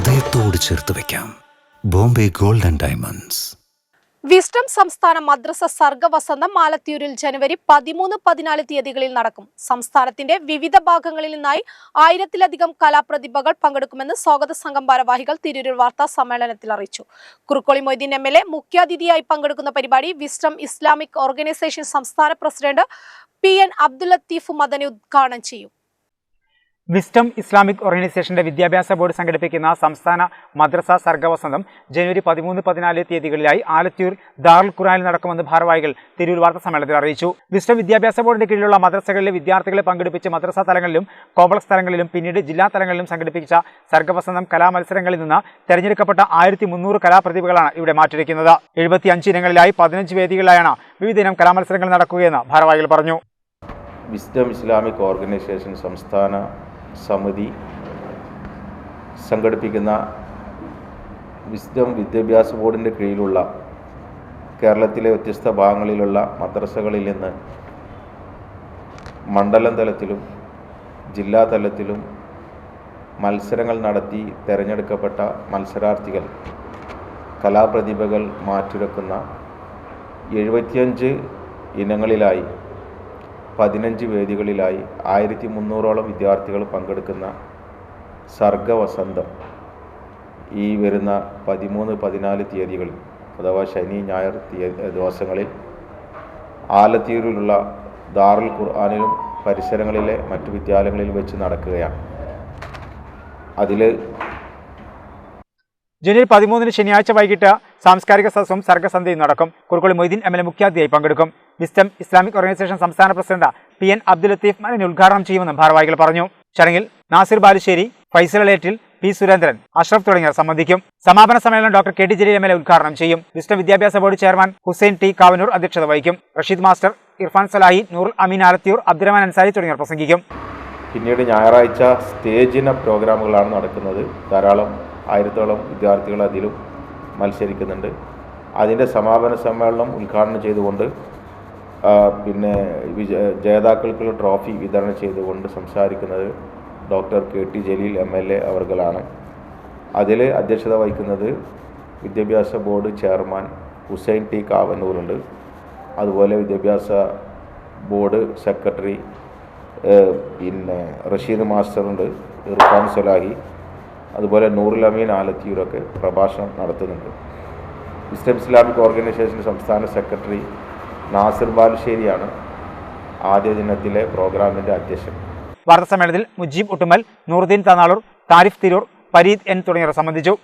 ഹൃദയത്തോട് ചേർത്ത് വെക്കാം. Bombay gold and diamonds. Wisdom സംസ്ഥാന മദ്രസ സർഗവസന്തം മാലത്തിയൂരിൽ ജനുവരി പതിമൂന്ന് പതിനാല് തീയതികളിൽ നടക്കും. സംസ്ഥാനത്തിന്റെ വിവിധ ഭാഗങ്ങളിൽ നിന്നായി ആയിരത്തിലധികം കലാപ്രതിഭകൾ പങ്കെടുക്കുമെന്ന് സ്വാഗത സംഘം ഭാരവാഹികൾ തിരൂരിൽ വാർത്താ സമ്മേളനത്തിൽ അറിയിച്ചു. Kurukkoli Moideen M L A മുഖ്യാതിഥിയായി പങ്കെടുക്കുന്ന പരിപാടി വിസ്റ്റം ഇസ്ലാമിക് ഓർഗനൈസേഷൻ സംസ്ഥാന president P N Abdul Latheef Madani ഉദ്ഘാടനം ചെയ്യും. വിസ്റ്റം ഇസ്ലാമിക് ഓർഗനൈസേഷന്റെ വിദ്യാഭ്യാസ ബോർഡ് സംഘടിപ്പിക്കുന്ന സംസ്ഥാന മദ്രസ സർഗവസന്തം ജനുവരി പതിമൂന്ന് പതിനാല് തീയതികളിലായി ആലത്തൂർ ദാറുൽ ഖുറാനിൽ നടക്കുമെന്ന് ഭാരവാഹികൾ തിരൂർ വാർത്താ സമ്മേളനത്തിൽ അറിയിച്ചു. വിസ്റ്റം വിദ്യാഭ്യാസ ബോർഡിന്റെ കീഴിലുള്ള മദ്രസകളിലെ വിദ്യാർത്ഥികളെ പങ്കെടുപ്പിച്ച് മദ്രസ തലങ്ങളിലും കോംപ്ലക്സ് തലങ്ങളിലും പിന്നീട് ജില്ലാ തലങ്ങളിലും സംഘടിപ്പിച്ച സർഗവസന്തം കലാമത്സരങ്ങളിൽ നിന്ന് തെരഞ്ഞെടുക്കപ്പെട്ട ആയിരത്തി മുന്നൂറ് കലാപ്രതിഭകളാണ് ഇവിടെ മാറ്റിരിക്കുന്നത് എഴുപത്തി അഞ്ച് ഇനങ്ങളിലായി പതിനഞ്ച് വേദികളിലായാണ് വിവിധ കലാമത്സരങ്ങൾ നടക്കുകയെന്ന് ഭാരവാഹികൾ പറഞ്ഞു. വിസ്ഡം ഇസ്ലാമിക് ഓർഗനൈസേഷൻ സംസ്ഥാന സമിതി സംഘടിപ്പിക്കുന്ന വിസ്ഡം വിദ്യാഭ്യാസ ബോർഡിന്റെ കീഴിലുള്ള കേരളത്തിലെ വ്യത്യസ്ത ഭാഗങ്ങളിലുള്ള മദ്രസകളിൽ നിന്ന് മണ്ഡലം തലത്തിലും ജില്ലാ തലത്തിലും മത്സരങ്ങൾ നടത്തി തിരഞ്ഞെടുക്കപ്പെട്ട മത്സരാർത്ഥികൾ കലാപ്രതിഭകൾ മാറ്റുരക്കുന്ന എഴുപത്തിയഞ്ച് ഇനങ്ങളിലായി പതിനഞ്ച് വേദികളിലായി ആയിരത്തി മുന്നൂറോളം വിദ്യാർത്ഥികൾ പങ്കെടുക്കുന്ന സർഗവസന്തം. ഈ വരുന്ന പതിമൂന്ന് പതിനാല് തീയതികളിൽ അഥവാ ശനി ഞായർ ദിവസങ്ങളിൽ ആലത്തീരിലുള്ള ദാറുൽ ഖുർആാനിലും പരിസരങ്ങളിലെ മറ്റു വിദ്യാലയങ്ങളിൽ വെച്ച് നടക്കുകയാണ്. അതിൽ ജനുവരി പതിമൂന്നിന് ശനിയാഴ്ച വൈകിട്ട് സാംസ്കാരിക സദസ്സും സർഗസന്ധ്യയും നടക്കും. കുറുക്കോളി മൊയ്തീൻ എം എൽ മുഖ്യാതിഥിയായി പങ്കെടുക്കും. വിസ്റ്റം ഇസ്ലാമിക് ഓർഗനൈസേഷൻ സംസ്ഥാന president P N Abdul Latheef Madani ഉദ്ഘാടനം ചെയ്യുമെന്നും ഭാരവാഹികൾ പറഞ്ഞു. ചടങ്ങിൽ നാസിർ ബാലുശ്ശേരി ഫൈസൽ അലേറ്റിൽ പി സുരേന്ദ്രൻ അഷ്റഫ് തുടങ്ങിയവർ സംബന്ധിക്കും. സമാപന സമ്മേളനം doctor K T Jaleel M L ഉദ്ഘാടനം ചെയ്യും. വിസ്റ്റം വിദ്യാഭ്യാസ board chairman Hussain T Kavanoor അധ്യക്ഷത വഹിക്കും. റഷീദ് മാസ്റ്റർ ഇർഫാൻ സലാഹി നൂർ അമീൻ ആലത്തിയൂർ അബ്ദുറഹ്മാൻ അൻസാരി തുടങ്ങിയവർ പ്രസംഗിക്കും. പിന്നീട് ഞായറാഴ്ച സ്റ്റേജിന പ്രോഗ്രാമുകളാണ് നടക്കുന്നത്. ധാരാളം ആയിരത്തോളം വിദ്യാർത്ഥികൾ അതിലും മത്സരിക്കുന്നുണ്ട്. അതിന്റെ സമാപന സമ്മേളനം ഉദ്ഘാടനം ചെയ്തുകൊണ്ട് പിന്നെ വിജ ജേതാക്കൾക്കുള്ള ട്രോഫി വിതരണം ചെയ്തുകൊണ്ട് സംസാരിക്കുന്നത് doctor K T Jaleel M L A അവർകളാണ്. അതിൽ അധ്യക്ഷത വഹിക്കുന്നത് വിദ്യാഭ്യാസ ബോർഡ് ചെയർമാൻ ഹുസൈൻ ടി കാവന്നൂറുണ്ട് അതുപോലെ വിദ്യാഭ്യാസ ബോർഡ് സെക്രട്ടറി പിന്നെ റഷീദ് മാസ്റ്ററുണ്ട് ഇർഫാൻ സലാഹി. അതുപോലെ നൂറുൽ അമീൻ ആലത്തിയൂരൊക്കെ പ്രഭാഷണം നടത്തുന്നുണ്ട്. ഇസ്ലാം ഇസ്ലാമിക് ഓർഗനൈസേഷൻ സംസ്ഥാന സെക്രട്ടറി നാസിർ ബാലുശ്ശേരിയാണ് ആദ്യ ദിനത്തിലെ പ്രോഗ്രാമിന്റെ അധ്യക്ഷൻ. വാർത്താ സമ്മേളനത്തിൽ മുജീബ് ഒട്ടുമൽ നൂറുദ്ദീൻ താനാളൂർ താരിഫ് തിരൂർ പരീദ് എൻ തുടങ്ങിയവർ സംബന്ധിച്ചു.